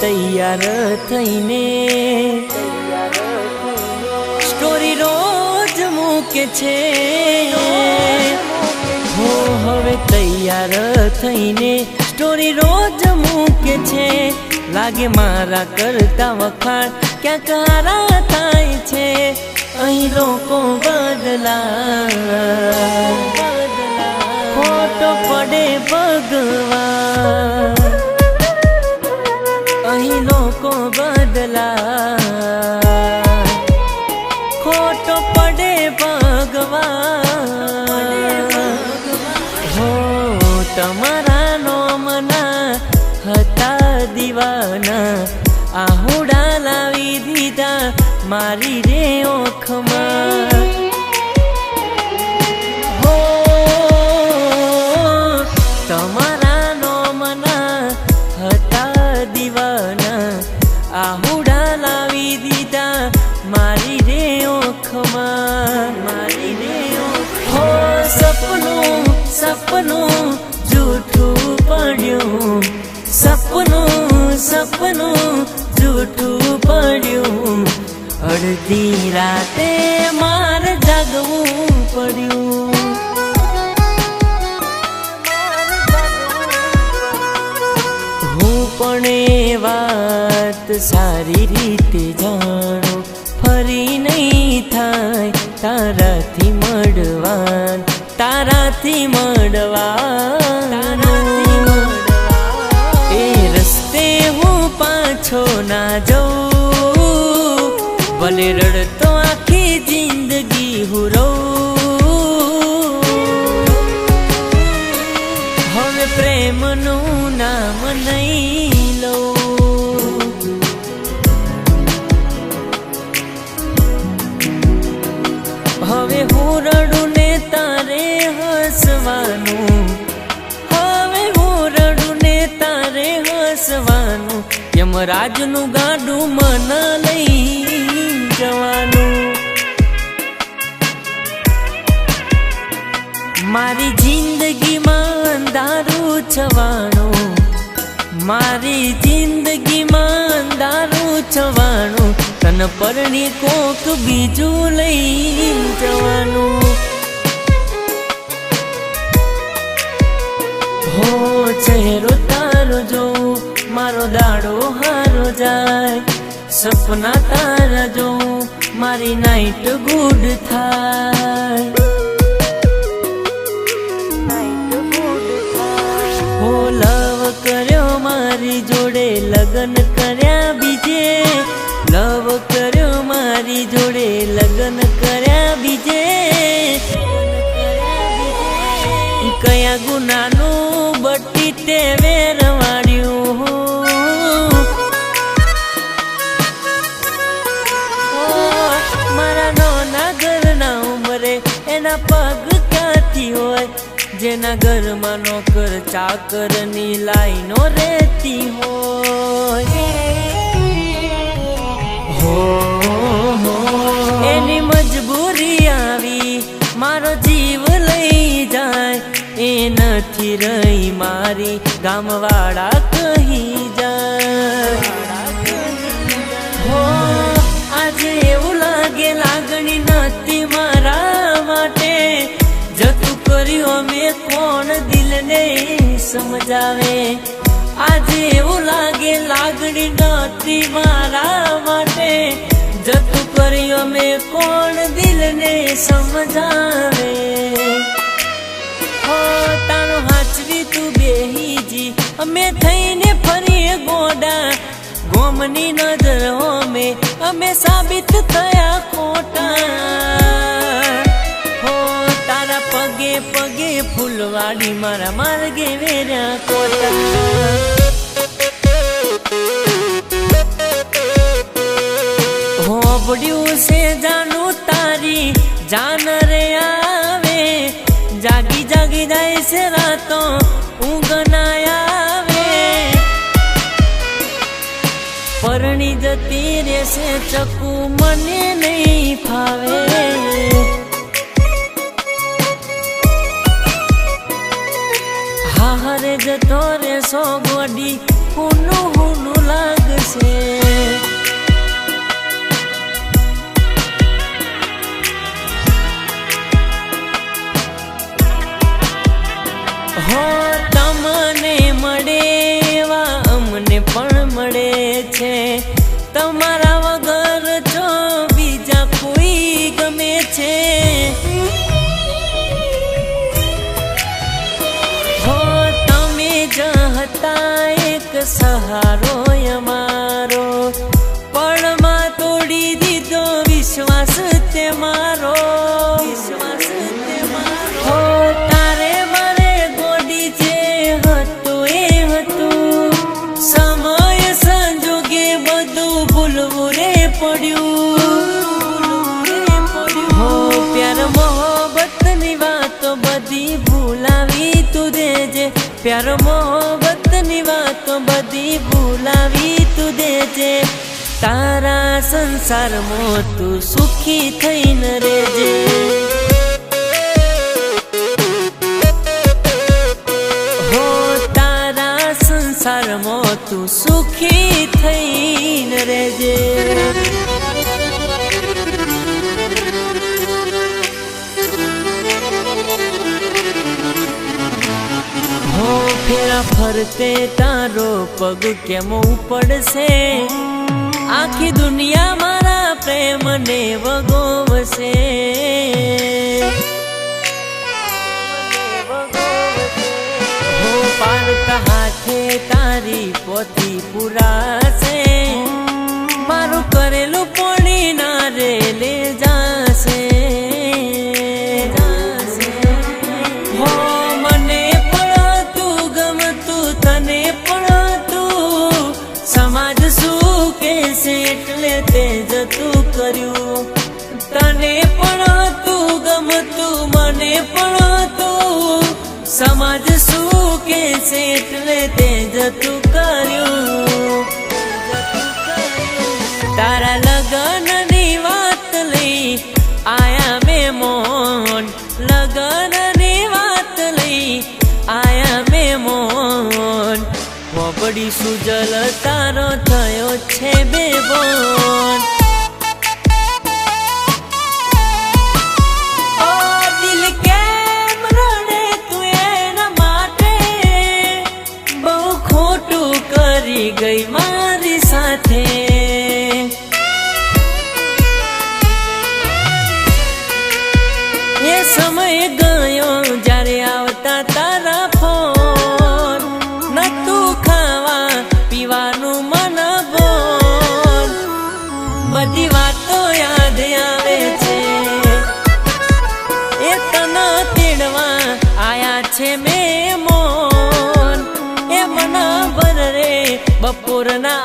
તૈયાર થઈને છે. હો, હવે તૈયાર થઈને સ્ટોરી રોજ મૂકે છે. લાગે મારા કરતા વખાણ ક્યાંક હારા થાય છે. અહીં લોકો બદલા ખોટો પડે ભગવાન. અહીં લોકો બદલા મારી રે ઓખમાં. હો, તમારા નો મના હતા દીવાના આહુડા લાવી દીધા મારી રે ઓખમાં. મારી રે હો, સપનું સપનું જૂઠું પડ્યું. સપનું સપનું અડધી રાતે માર જાગવું પડ્યું. હું પણ એ વાત સારી રીતે જાણું. ફરી નહીં થાય તારાથી મળવાન તારાથી મળવાન. એ રસ્તે હું પાછો ના જઉં. ભલે રડતો આખી જિંદગી હું રહું. હવે પ્રેમનું નામ નહીં લઉં. હવે હું રડું ને તારે હસવાનું. હવે હું રડું ને તારે હસવાનું. યમરાજનું ગાડું મન લઈ જવાનું મારી જિંદગીમાં અંધારું છવાણું મારી જિંદગીમાં અંધારું છવાણું તન પરણી કોક બીજું લઈ જવાનું. હો ચહેરો તારો જો, મારો દાડો હારો જાય. સપના તારા જોઉં મારી નાઈટ ગુડ થાય. હો લવ કર્યો મારી જોડે લગન કર્યા બીજે. લવ કર્યો મારી જોડે લગન કર્યા બીજે. કયા ગુનાનું બટી તે વેરવાડ્યું જેના ઘરમાં નોકર ચાકરની લાઈનો રહેતી હોય. હો. એની મજબૂરી આવી મારો જીવ લઈ જાય. એ નથી રહી મારી ગામવાળા કહી જાય. હો આજે એવું લાગે લાગણી નથી મારા માટે. જતું કર્યું સમજાવે? આજે એવું લાગે લાગણી નથી મારા માટે. જતું કર્યું અમે કોણ દિલને સમજાવે? હો, તારો હાચવી તું બેહીજી. અમે થઈને ફરીએ ગોડા. ગોમની નજર હોમે અમે સાબિત થયા ખોટા. ફૂલવાડી મારા માર્ગે વેર્યા કોટા હોબડ્યું છે જાનું તારી, જાન રે આવે. જાગી જાગી જાય છે રાતો, ઊંઘના આવે. પરણી જતી રહેશે ચકુ, મને નહીં ફાવે. મારે જતો રે સો ગોડી હુનું હુનું લાગશે. પ્યાર મોહબતની વાતો બધી ભૂલાવી તું દેજે તારા સંસારમાં તું સુખી થઈને રહેજે. હો, તારા સંસારમાં તું સુખી થઈને રહેજે. ફેરા ફરતે તારો પગ કેમ ઉપડશે? આખી દુનિયા મારા પ્રેમને વગોવશે. હો પારક હાથે તારી પોતી પુરાશે. મારું કરેલું પોણી ના રે લે જાશે તે કર્યું. તારા લગનની વાત લઈ આયા મે મોન લગનની વાત લઈ આયા મે મોન પોપડી સુજલ તારો થયો છે બે સમય ગયો જ્યારે આવતા તારા ફોન. નતું ખાવા, પીવાનું મન બોલ બધી વાતો યાદ આવે છે. એ તને તેડવા આયા છે મેમોન. એ મના ભર રે બપોરના